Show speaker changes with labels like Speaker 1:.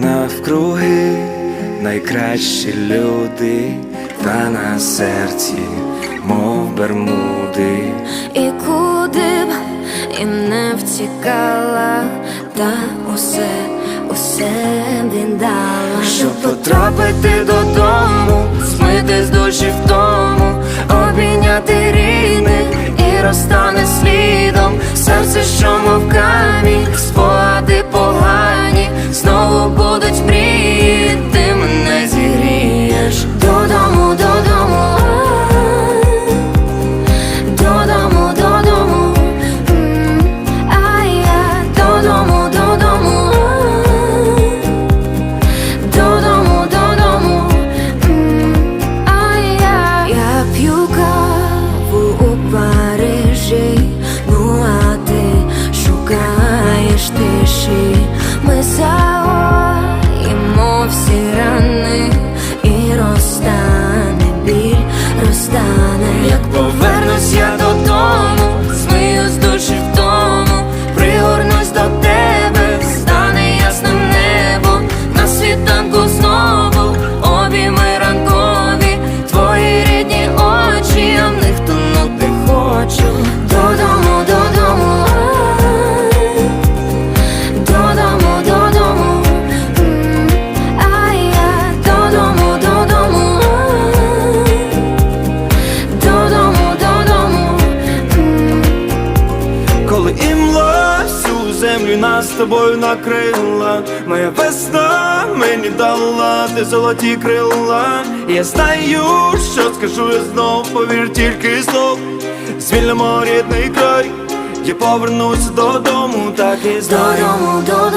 Speaker 1: навкруги найкращі люди, та на серці, мов бермуди.
Speaker 2: І куди б і не втікала, та усе, усе віддала,
Speaker 1: Щоб потрапити додому, змити з душі втому, нас з тобою накрила, моя весна мені дала ти золоті крила. Я знаю, що скажу я знов, повір тільки знов. Звільнимо рідний край, я повернусь додому, так і знаю.
Speaker 2: додому, додому.